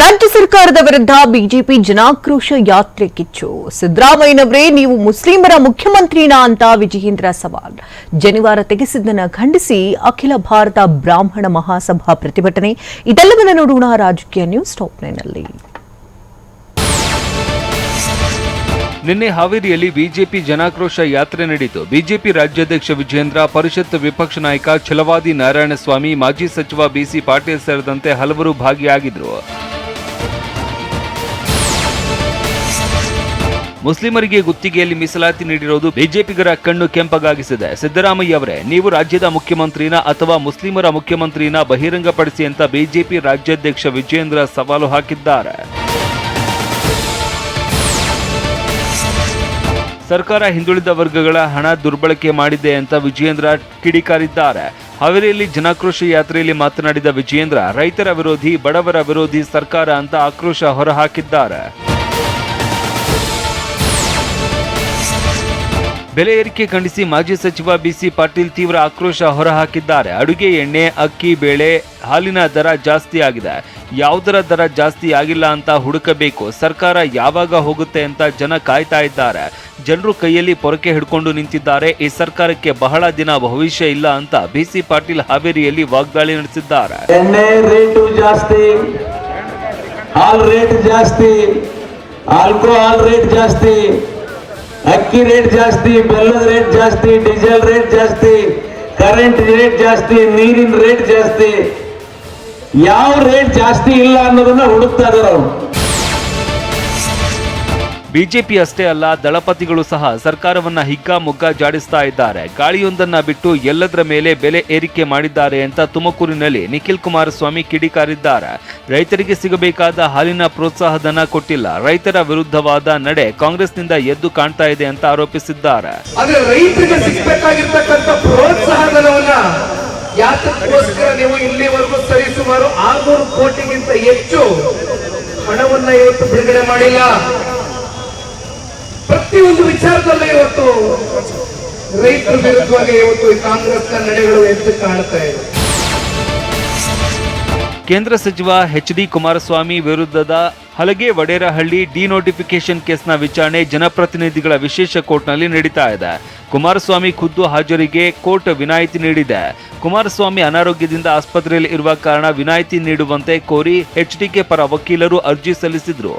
ರಾಜ್ಯ ಸರ್ಕಾರದ ವಿರುದ್ಧ ಬಿಜೆಪಿ ಜನಾಕ್ರೋಶ ಯಾತ್ರೆ ಕಿಚ್ಚು. ಸಿದ್ದರಾಮಯ್ಯನವರೇ, ನೀವು ಮುಸ್ಲಿಮರ ಮುಖ್ಯಮಂತ್ರಿನಾ ಅಂತ ವಿಜಯೇಂದ್ರ ಸವಾಲ್. ಜನಿವಾರ ತೆಗೆಸಿದ್ದನ್ನು ಖಂಡಿಸಿ ಅಖಿಲ ಭಾರತ ಬ್ರಾಹ್ಮಣ ಮಹಾಸಭಾ ಪ್ರತಿಭಟನೆ. ಇದೆಲ್ಲವನ್ನ ನೋಡೋಣ ರಾಜಕೀಯ ನ್ಯೂಸ್ ಟಾಪ್ ನಿನ್ನೆ ಹಾವೇರಿಯಲ್ಲಿ ಬಿಜೆಪಿ ಜನಾಕ್ರೋಶ ಯಾತ್ರೆ ನಡೆಯಿತು. ಬಿಜೆಪಿ ರಾಜ್ಯಾಧ್ಯಕ್ಷ ವಿಜೇಂದ್ರ ಪರಿಷತ್ ವಿಪಕ್ಷ ನಾಯಕ ಛಲವಾದಿ ನಾರಾಯಣಸ್ವಾಮಿ, ಮಾಜಿ ಸಚಿವ ಬಿಸಿ ಪಾಟೀಲ್ ಸೇರಿದಂತೆ ಹಲವರು ಭಾಗಿಯಾಗಿದ್ರು. ಮುಸ್ಲಿಮರಿಗೆ ಗುತ್ತಿಗೆಯಲ್ಲಿ ಮೀಸಲಾತಿ ನೀಡಿರುವುದು ಬಿಜೆಪಿಗರ ಕಣ್ಣು ಕೆಂಪಗಾಗಿಸಿದೆ. ಸಿದ್ದರಾಮಯ್ಯ ಅವರೇ, ನೀವು ರಾಜ್ಯದ ಮುಖ್ಯಮಂತ್ರಿನ ಅಥವಾ ಮುಸ್ಲಿಮರ ಮುಖ್ಯಮಂತ್ರಿನ ಬಹಿರಂಗಪಡಿಸಿ ಅಂತ ಬಿಜೆಪಿ ರಾಜ್ಯಾಧ್ಯಕ್ಷ ವಿಜೇಂದ್ರ ಸವಾಲು ಹಾಕಿದ್ದಾರೆ. ಸರ್ಕಾರ ಹಿಂದುಳಿದ ವರ್ಗಗಳ ಹಣ ದುರ್ಬಳಕೆ ಮಾಡಿದೆ ಅಂತ ವಿಜಯೇಂದ್ರ ಕಿಡಿಕಾರಿದ್ದಾರೆ. ಹಾವೇರಿಯಲ್ಲಿ ಜನಾಕ್ರೋಶ ಯಾತ್ರೆಯಲ್ಲಿ ಮಾತನಾಡಿದ ವಿಜಯೇಂದ್ರ, ರೈತರ ವಿರೋಧಿ, ಬಡವರ ವಿರೋಧಿ ಸರ್ಕಾರ ಅಂತ ಆಕ್ರೋಶ ಹೊರಹಾಕಿದ್ದಾರೆ. ಬೆಲೆ ಏರಿಕೆ ಖಂಡಿಸಿ ಮಾಜಿ ಸಚಿವ ಬಿಸಿ ಪಾಟೀಲ್ ತೀವ್ರ ಆಕ್ರೋಶ ಹೊರಹಾಕಿದ್ದಾರೆ. ಅಡುಗೆ ಎಣ್ಣೆ, ಅಕ್ಕಿ, ಬೇಳೆ ಹಾಲಿನ ದರ ಜಾಸ್ತಿ ಆಗಿದೆ. ಯಾವುದರ ದರ ಜಾಸ್ತಿ ಆಗಿಲ್ಲ ಅಂತ ಹುಡುಕಬೇಕು. ಸರ್ಕಾರ ಯಾವಾಗ ಹೋಗುತ್ತೆ ಅಂತ ಜನ ಕಾಯ್ತಾ ಇದ್ದಾರೆ. ಜನರು ಕೈಯಲ್ಲಿ ಪೊರಕೆ ಹಿಡ್ಕೊಂಡು ನಿಂತಿದ್ದಾರೆ. ಈ ಸರ್ಕಾರಕ್ಕೆ ಬಹಳ ದಿನ ಭವಿಷ್ಯ ಇಲ್ಲ ಅಂತ ಬಿಸಿ ಪಾಟೀಲ್ ಹಾವೇರಿಯಲ್ಲಿ ವಾಗ್ದಾಳಿ ನಡೆಸಿದ್ದಾರೆ. ಎಣ್ಣೆ ರೇಟು ಜಾಸ್ತಿ ಆಲ್ಕೋಹಾಲ್ ರೇಟ್ ಜಾಸ್ತಿ ಅಕ್ಕಿ ರೇಟ್ ಜಾಸ್ತಿ, ಬೆಲ್ಲದ ರೇಟ್ ಜಾಸ್ತಿ ಡೀಸೆಲ್ ರೇಟ್ ಜಾಸ್ತಿ ಕರೆಂಟ್ ರೇಟ್ ಜಾಸ್ತಿ, ನೀರಿನ ರೇಟ್ ಜಾಸ್ತಿ. ಯಾವ ರೇಟ್ ಜಾಸ್ತಿ ಇಲ್ಲ ಅನ್ನೋದನ್ನ ಹುಡುಕ್ತಾ ಇದಾರೆ ಅವ್ರು. ಬಿಜೆಪಿ ಅಷ್ಟೇ ಅಲ್ಲ, ದಳಪತಿಗಳು ಸಹ ಸರ್ಕಾರವನ್ನ ಹಿಗ್ಗಾಮುಗ್ಗಾ ಜಾಡಿಸ್ತಾ ಇದ್ದಾರೆ. ಗಾಳಿಯೊಂದನ್ನ ಬಿಟ್ಟು ಎಲ್ಲದರ ಮೇಲೆ ಬೆಲೆ ಏರಿಕೆ ಮಾಡಿದ್ದಾರೆ ಅಂತ ತುಮಕೂರಿನಲ್ಲಿ ನಿಖಿಲ್ ಕುಮಾರಸ್ವಾಮಿ ಕಿಡಿಕಾರಿದ್ದಾರೆ. ರೈತರಿಗೆ ಸಿಗಬೇಕಾದ ಹಾಲಿನ ಪ್ರೋತ್ಸಾಹಧನ ಕೊಟ್ಟಿಲ್ಲ. ರೈತರ ವಿರುದ್ಧವಾದ ನಡೆ ಕಾಂಗ್ರೆಸ್ನಿಂದ ಎದ್ದು ಕಾಣ್ತಾ ಇದೆ ಅಂತ ಆರೋಪಿಸಿದ್ದಾರೆ. ನೀವು ಇಲ್ಲಿವರೆಗೂ ಆರ್ನೂರು ಕೋಟಿಗಿಂತ ಹೆಚ್ಚು ಹಣವನ್ನ ಇವತ್ತು ಬಿಡುಗಡೆ ಮಾಡಿಲ್ಲ. ಪ್ರತಿಯೊಂದು ವಿಚಾರದಲ್ಲೂ ಇವತ್ತು ರೈತರ ವಿರುದ್ಧವಾಗಿ ಇವತ್ತು ಈ ಕಾಂಗ್ರೆಸ್ನ ನಡೆಗಳು ಎದ್ದು ಕಾಣ್ತಾ ಇದೆ. ಕೇಂದ್ರ ಸಚಿವ ಎಚ್ ಡಿ ಕುಮಾರಸ್ವಾಮಿ ವಿರುದ್ಧದ ಹಲಗೆ ವಡೇರಹಳ್ಳಿ ಡಿನೋಟಿಫಿಕೇಶನ್ ಕೇಸ್ನ ವಿಚಾರಣೆ ಜನಪ್ರತಿನಿಧಿಗಳ ವಿಶೇಷ ಕೋರ್ಟ್ನಲ್ಲಿ ನಡೀತಾ ಇದೆ. ಕುಮಾರಸ್ವಾಮಿ ಖುದ್ದು ಹಾಜರಿಗೆ ಕೋರ್ಟ್ ವಿನಾಯಿತಿ ನೀಡಿದೆ. ಕುಮಾರಸ್ವಾಮಿ ಅನಾರೋಗ್ಯದಿಂದ ಆಸ್ಪತ್ರೆಯಲ್ಲಿ ಇರುವ ಕಾರಣ ವಿನಾಯಿತಿ ನೀಡುವಂತೆ ಕೋರಿ ಎಚ್ಡಿಕೆ ಪರ ವಕೀಲರು ಅರ್ಜಿ ಸಲ್ಲಿಸಿದ್ರು.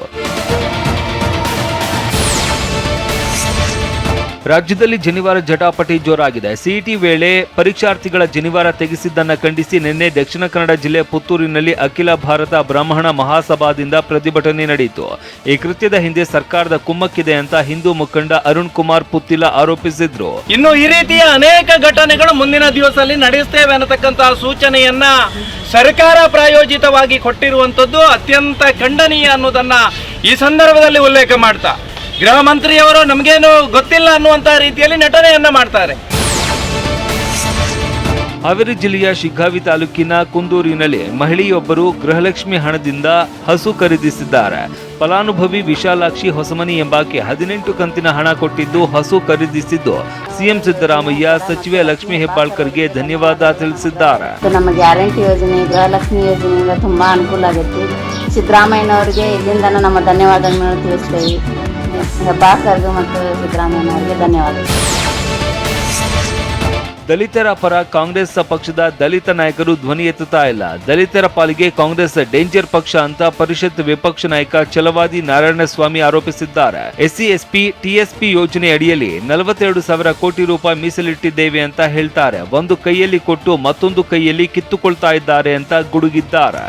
ರಾಜ್ಯದಲ್ಲಿ ಜನಿವಾರ ಜಟಾಪಟಿ ಜೋರಾಗಿದೆ. ಸಿಇಟಿ ವೇಳೆ ಪರೀಕ್ಷಾರ್ಥಿಗಳ ಜನಿವಾರ ತೆಗೆಸಿದ್ದನ್ನು ಖಂಡಿಸಿ ನಿನ್ನೆ ದಕ್ಷಿಣ ಕನ್ನಡ ಜಿಲ್ಲೆ ಪುತ್ತೂರಿನಲ್ಲಿ ಅಖಿಲ ಭಾರತ ಬ್ರಾಹ್ಮಣ ಮಹಾಸಭಾದಿಂದ ಪ್ರತಿಭಟನೆ ನಡೆಯಿತು. ಈ ಕೃತ್ಯದ ಹಿಂದೆ ಸರ್ಕಾರದ ಕುಮ್ಮಕ್ಕಿದೆ ಅಂತ ಹಿಂದೂ ಮುಖಂಡ ಅರುಣ್ ಕುಮಾರ್ ಪುತ್ತಿಲ ಆರೋಪಿಸಿದ್ರು. ಇನ್ನು ಈ ರೀತಿಯ ಅನೇಕ ಘಟನೆಗಳು ಮುಂದಿನ ದಿವಸದಲ್ಲಿ ನಡೆಸ್ತೇವೆ ಅನ್ನತಕ್ಕಂತಹ ಸೂಚನೆಯನ್ನ ಸರ್ಕಾರ ಪ್ರಾಯೋಜಿತವಾಗಿ ಕೊಟ್ಟಿರುವಂತದ್ದು ಅತ್ಯಂತ ಖಂಡನೀಯ ಅನ್ನೋದನ್ನ ಈ ಸಂದರ್ಭದಲ್ಲಿ ಉಲ್ಲೇಖ ಮಾಡ್ತಾ. ಗೃಹ ಮಂತ್ರಿಯವರು ನಮಗೇನು ಗೊತ್ತಿಲ್ಲ ಅನ್ನುವಂತ ರೀತಿಯಲ್ಲಿ ನಟನೆಯನ್ನ ಮಾಡ್ತಾರೆ. ಹಾವೇರಿ ಜಿಲ್ಲೆಯ ಶಿಗ್ಗಾವಿ ತಾಲೂಕಿನ ಕುಂದೂರಿನಲ್ಲಿ ಮಹಿಳೆಯೊಬ್ಬರು ಗೃಹಲಕ್ಷ್ಮಿ ಹಣದಿಂದ ಹಸು ಖರೀದಿಸಿದ್ದಾರೆ. ಫಲಾನುಭವಿ ವಿಶಾಲಾಕ್ಷಿ ಹೊಸಮನಿ ಎಂಬಾಕೆ ಹದಿನೆಂಟು ಕಂತಿನ ಹಣ ಕೊಟ್ಟಿದ್ದು ಹಸು ಖರೀದಿಸಿದ್ದು ಸಿಎಂ ಸಿದ್ದರಾಮಯ್ಯ ಸಚಿವೆ ಲಕ್ಷ್ಮಿ ಹೆಬ್ಬಾಳ್ಕರ್ಗೆ ಧನ್ಯವಾದ ತಿಳಿಸಿದ್ದಾರೆ. ನಮ್ಮ ಗ್ಯಾರಂಟಿ ಯೋಜನೆ ಗೃಹಲಕ್ಷ್ಮಿ ಯೋಜನೆಯಿಂದ ತುಂಬಾ ಅನುಕೂಲ ಆಗುತ್ತೆ ಸಿದ್ದರಾಮಯ್ಯನವರಿಗೆ ಇಲ್ಲಿಂದ ನಮ್ಮ ಧನ್ಯವಾದಗಳನ್ನು ತಿಳಿಸ್ತೇವೆ. ಮತ್ತು ಸಿದ್ದರಾಮಯ್ಯನವರಿಗೆ ಧನ್ಯವಾದ ದಲಿತರ ಪರ ಕಾಂಗ್ರೆಸ್ ಪಕ್ಷದ ದಲಿತ ನಾಯಕರು ಧ್ವನಿ ಎತ್ತುತ್ತಾ ಇಲ್ಲ. ದಲಿತರ ಪಾಲಿಗೆ ಕಾಂಗ್ರೆಸ್ ಡೇಂಜರ್ ಪಕ್ಷ ಅಂತ ಪರಿಷತ್ ವಿಪಕ್ಷ ನಾಯಕ ಛಲವಾದಿ ನಾರಾಯಣಸ್ವಾಮಿ ಆರೋಪಿಸಿದ್ದಾರೆ. ಎಸ್ಸಿ, ಎಸ್ಪಿ, ಟಿಎಸ್ಪಿ ಯೋಜನೆ ಅಡಿಯಲ್ಲಿ ನಲವತ್ತೆರಡು ಸಾವಿರ ಕೋಟಿ ರೂಪಾಯಿ ಮೀಸಲಿಟ್ಟಿದ್ದೇವೆ ಅಂತ ಹೇಳ್ತಾರೆ. ಒಂದು ಕೈಯಲ್ಲಿ ಕೊಟ್ಟು ಮತ್ತೊಂದು ಕೈಯಲ್ಲಿ ಕಿತ್ತುಕೊಳ್ತಾ ಇದ್ದಾರೆ ಅಂತ ಗುಡುಗಿದ್ದಾರೆ.